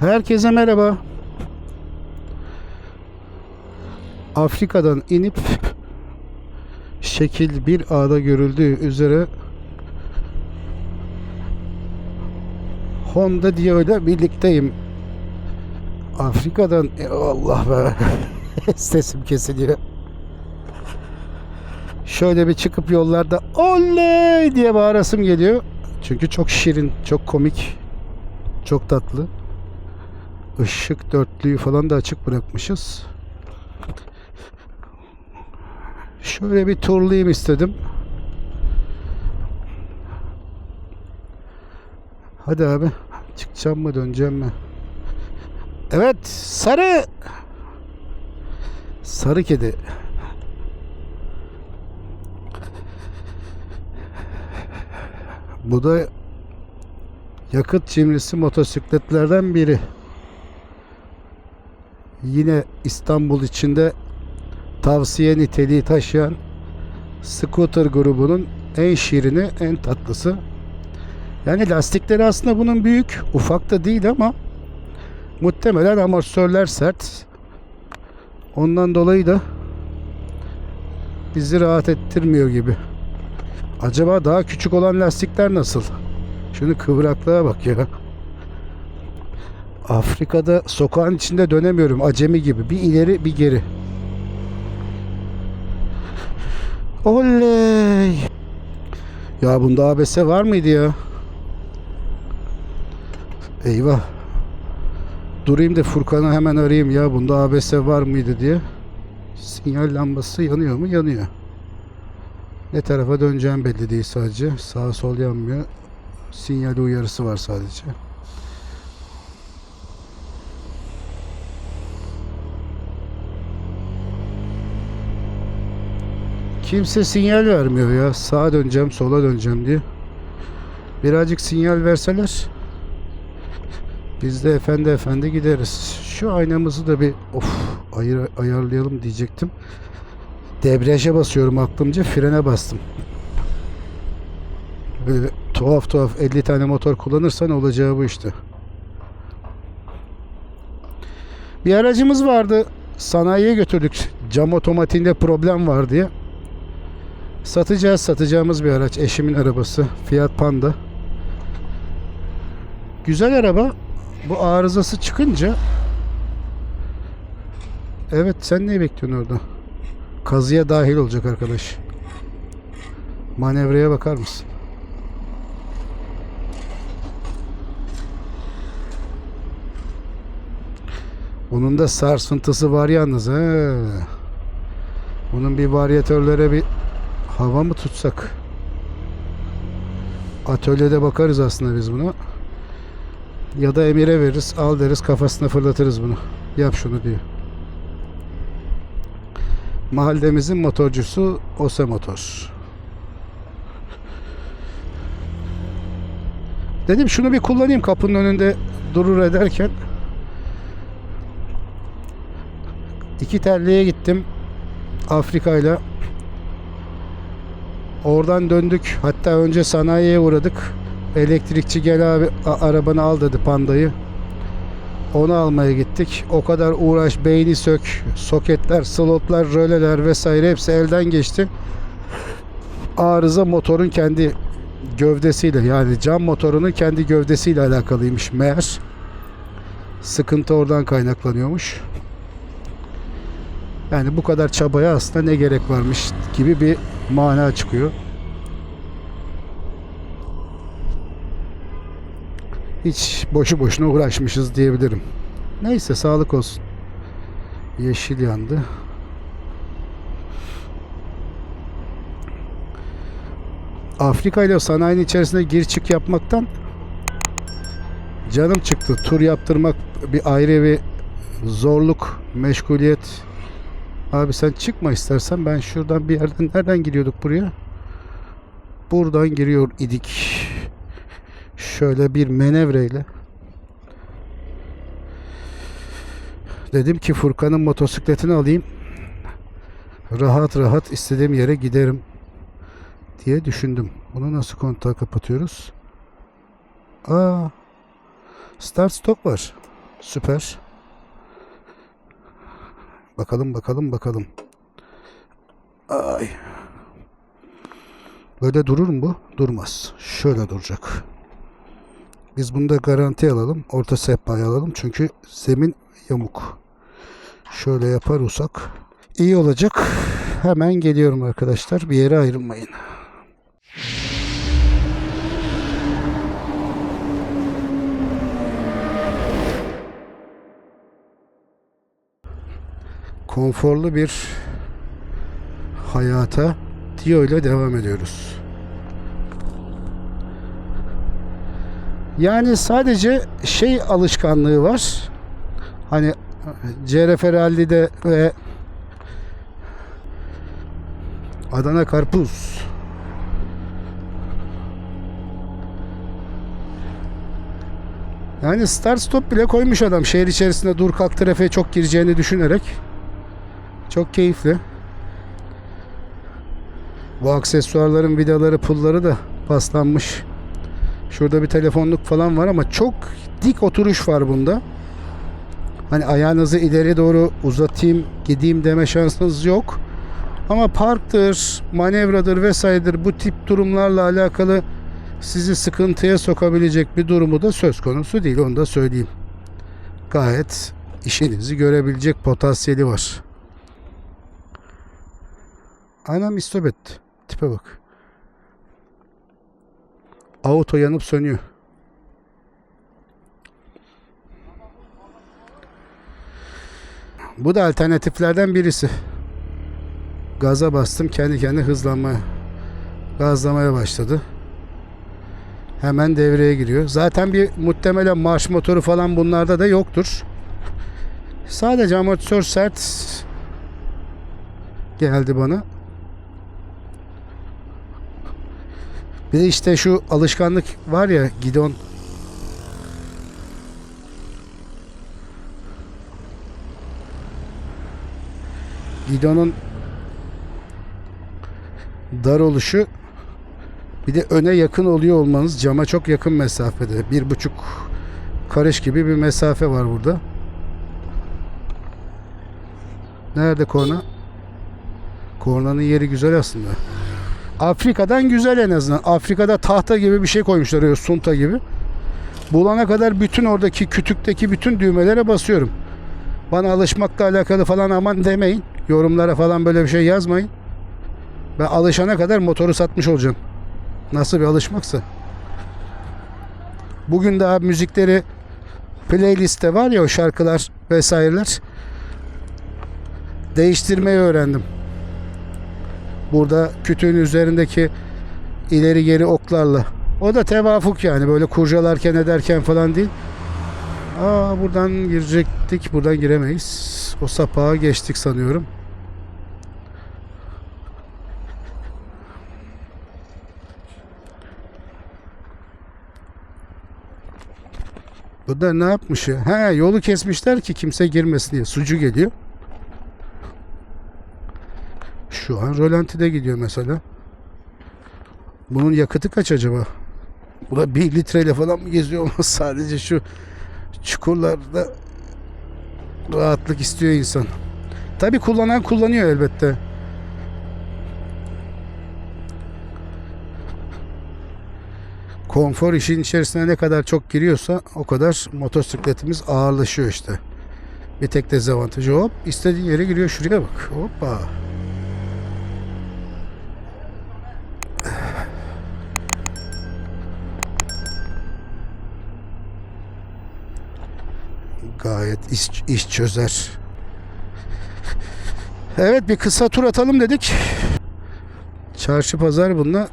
Herkese merhaba. Afrika'dan inip şekil bir ağda görüldüğü üzere Honda Dio ile birlikteyim. Afrika'dan E, Allah be sesim kesiliyor. Şöyle bir çıkıp yollarda oley diye bağırasım geliyor. Çünkü çok şirin, çok komik, çok tatlı. Işık dörtlüğü falan da açık bırakmışız. Şöyle bir turlayayım istedim. Hadi abi. Çıkacağım mı döneceğim mi? Evet sarı. Sarı kedi. Bu da yakıt cimrisi motosikletlerden biri. Yine İstanbul içinde tavsiye niteliği taşıyan scooter grubunun en şirini, en tatlısı. Yani lastikleri aslında bunun büyük, ufak da değil ama muhtemelen amortisörler sert. Ondan dolayı da bizi rahat ettirmiyor gibi. Acaba daha küçük olan lastikler nasıl? Şunu kıvraklığa bak ya. Afrika'da sokağın içinde dönemiyorum acemi gibi. Bir ileri bir geri. Oley! Ya bunda ABS var mıydı ya? Eyvah. Durayım da Furkan'ı hemen arayayım ya bunda ABS var mıydı diye. Sinyal lambası yanıyor mu? Yanıyor. Ne tarafa döneceğim belli değil sadece. Sağ sol yanmıyor. Sinyal uyarısı var sadece. Kimse sinyal vermiyor ya. Sağa döneceğim, sola döneceğim diye. Birazcık sinyal verseler biz de efendi efendi gideriz. Şu aynamızı da bir of ayır, ayarlayalım diyecektim. Debriyaja basıyorum aklımca frene bastım. Böyle tuhaf tuhaf 50 tane motor kullanırsan olacağı bu işte. Bir aracımız vardı. Sanayiye götürdük. Cam otomatiğinde problem var diye. Satacağız. Satacağımız bir araç. Eşimin arabası. Fiat Panda. Güzel araba. Bu arızası çıkınca Evet sen ne bekliyorsun orada? Kazıya dahil olacak arkadaş. Manevraya bakar mısın? Bunun da sarsıntısı var yalnız he. Bunun bir varyatörlere bir hava mı tutsak? Atölyede bakarız aslında biz buna. Ya da Emir'e veririz. Al deriz kafasına fırlatırız bunu. Yap şunu diyor. Mahallemizin motorcusu Ose Motor. Dedim şunu bir kullanayım kapının önünde durur ederken. İki terliğe gittim. Afrika'yla. Oradan döndük. Hatta önce sanayiye uğradık. Elektrikçi gel abi arabanı al dedi pandayı. Onu almaya gittik. O kadar uğraş, beyni sök, soketler, slotlar, röleler vesaire hepsi elden geçti. Arıza motorun kendi gövdesiyle yani cam motorunun kendi gövdesiyle alakalıymış meğer. Sıkıntı oradan kaynaklanıyormuş. Yani bu kadar çabaya aslında ne gerek varmış gibi bir mana çıkıyor. Hiç boşu boşuna uğraşmışız diyebilirim. Neyse sağlık olsun. Yeşil yandı. Afrika ile sanayinin içerisine gir çık yapmaktan canım çıktı. Tur yaptırmak bir ayrı bir zorluk, meşguliyet. Abi sen çıkma istersen ben şuradan bir yerden nereden giriyorduk buraya? Buradan giriyor idik. Şöyle bir menevreyle dedim ki Furkan'ın motosikletini alayım. Rahat rahat istediğim yere giderim diye düşündüm. Bunu nasıl kontağı kapatıyoruz? Aa, start stop var. Süper. Bakalım bakalım bakalım. Ay. Böyle durur mu bu? Durmaz. Şöyle duracak. Biz bunu da garanti alalım. Orta sehpayı alalım. Çünkü zemin yamuk. Şöyle yapar olsak iyi olacak. Hemen geliyorum arkadaşlar. Bir yere ayrılmayın. Konforlu bir hayata Dio ile devam ediyoruz. Yani sadece şey alışkanlığı var. Hani CRF Rally'de ve Adana Karpuz Yani start stop bile koymuş adam. Şehir içerisinde dur kalk trafiğe çok gireceğini düşünerek. Çok keyifli. Bu aksesuarların vidaları, pulları da paslanmış. Şurada bir telefonluk falan var ama çok dik oturuş var bunda. Hani ayağınızı ileri doğru uzatayım, gideyim deme şansınız yok. Ama parktır, manevradır vesairedir bu tip durumlarla alakalı sizi sıkıntıya sokabilecek bir durumu da söz konusu değil. Onu da söyleyeyim. Gayet işinizi görebilecek potansiyeli var. Anam istop etti. Tipe bak. Auto yanıp sönüyor. Bu da alternatiflerden birisi. Gaza bastım kendi kendine hızlanmaya. Gazlamaya başladı. Hemen devreye giriyor. Zaten bir muhtemelen marş motoru falan bunlarda da yoktur. Sadece amortisör sert geldi bana. Bir de işte şu alışkanlık var ya gidon gidonun dar oluşu bir de öne yakın oluyor olmanız cama çok yakın mesafede. Bir buçuk karış gibi bir mesafe var burada. Nerede korna? Kornanın yeri güzel aslında. Afrika'dan güzel en azından. Afrika'da tahta gibi bir şey koymuşlar öyle sunta gibi. Bulana kadar bütün oradaki kütükteki bütün düğmelere basıyorum. Bana alışmakla alakalı falan aman demeyin. Yorumlara falan böyle bir şey yazmayın. Ben alışana kadar motoru satmış olacağım. Nasıl bir alışmaksa. Bugün daha müzikleri playliste var ya o şarkılar vesaireler değiştirmeyi öğrendim. Burada kütüğün üzerindeki ileri geri oklarla. O da tevafuk yani böyle kurcalarken ederken falan değil. Aa buradan girecektik. Buradan giremeyiz. O sapağı geçtik sanıyorum. Bu da ne yapmış ya? He yolu kesmişler ki kimse girmesin diye. Sucu geliyor. Şu an rolantide gidiyor mesela. Bunun yakıtı kaç acaba? Bu da bir litreyle falan mı geziyor olmaz sadece şu çukurlarda rahatlık istiyor insan. Tabi kullanan kullanıyor elbette. Konfor işin içerisine ne kadar çok giriyorsa o kadar motosikletimiz ağırlaşıyor işte. Bir tek dezavantajı hop istediğin yere giriyor şuraya bak. Hoppa. Gayet iş, iş çözer. Evet bir kısa tur atalım dedik. Çarşı pazar bununla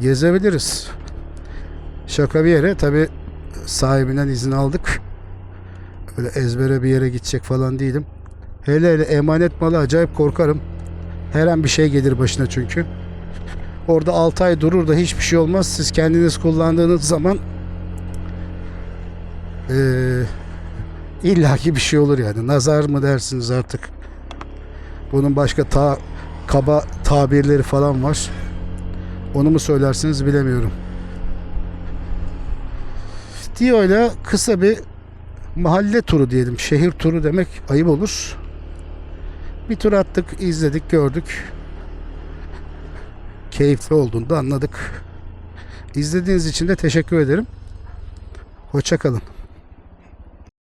gezebiliriz. Şaka bir yere tabi sahibinden izin aldık. Öyle ezbere bir yere gidecek falan değilim. Hele hele emanet malı acayip korkarım. Her an bir şey gelir başına çünkü. Orada 6 ay durur da hiçbir şey olmaz. Siz kendiniz kullandığınız zaman eee illaki bir şey olur yani. Nazar mı dersiniz artık? Bunun başka ta kaba tabirleri falan var. Onu mu söylersiniz bilemiyorum. Dio ile kısa bir mahalle turu diyelim. Şehir turu demek ayıp olur. Bir tur attık, izledik, gördük. Keyifli olduğunu da anladık. İzlediğiniz için de teşekkür ederim. Hoşçakalın.